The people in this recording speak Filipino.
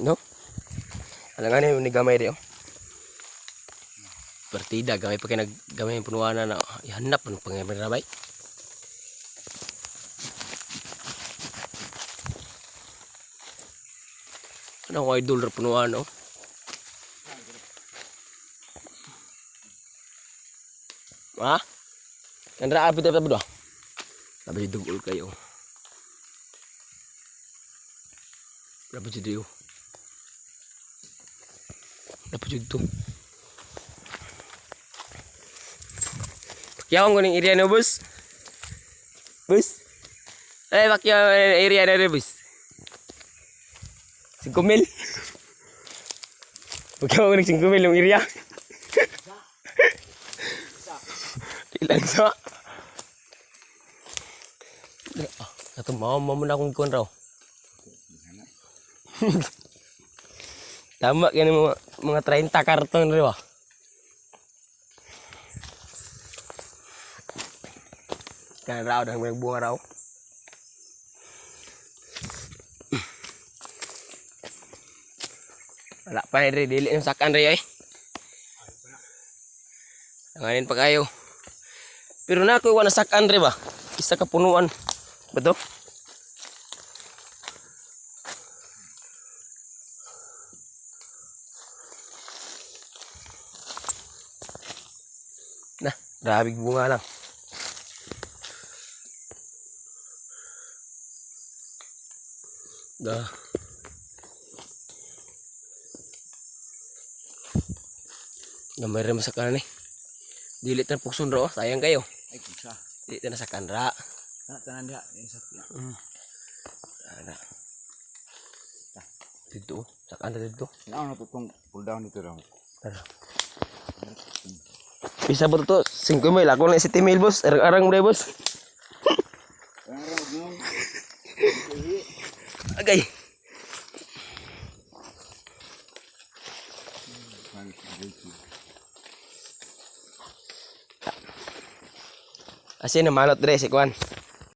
No? Alangan ni gamay di oh. Partida gamay pa kay naggamay yung punuana na ihanap ng pangyayari bay. Ano ko idol ra punuan oh. Ha? Kandra apit apit ba? Sabi dugol kayo. Berapa jadi yo? Berapa jadi tu? Pakiyawan ko ng area na bus. Bus. Eh, pakiyawan ng area na bus. 5 mil. Pakiyawan ko ng 5 mil yung area. Ilan sa? Ah, ito mau mau muna akong kuwan raw. Tama yan mga, mga 30 karton rin ba? Kan raw dang may bunga raw. Wala pa rin dili yung sakan rin eh. Nanganin pa kayo. Pero na ako iwan na sakan rin ba? Isa ka punuan. Ba to? Nah, daming bunga lang. Dah. Gamay rin sa kanan eh. Dilit na pukson ro, sayang kayo. Ay, kisa. Dilit na sa kanra. Tanan tanan dia yang sakit. Ada. Dito, sa kanra dito. Ano na tutong pull down dito daw. Tara. Bisa ba to? 5 mil. Ako na si Timil, boss. Arang-arang mo boss. Agay. Asin na manot dre si Kwan.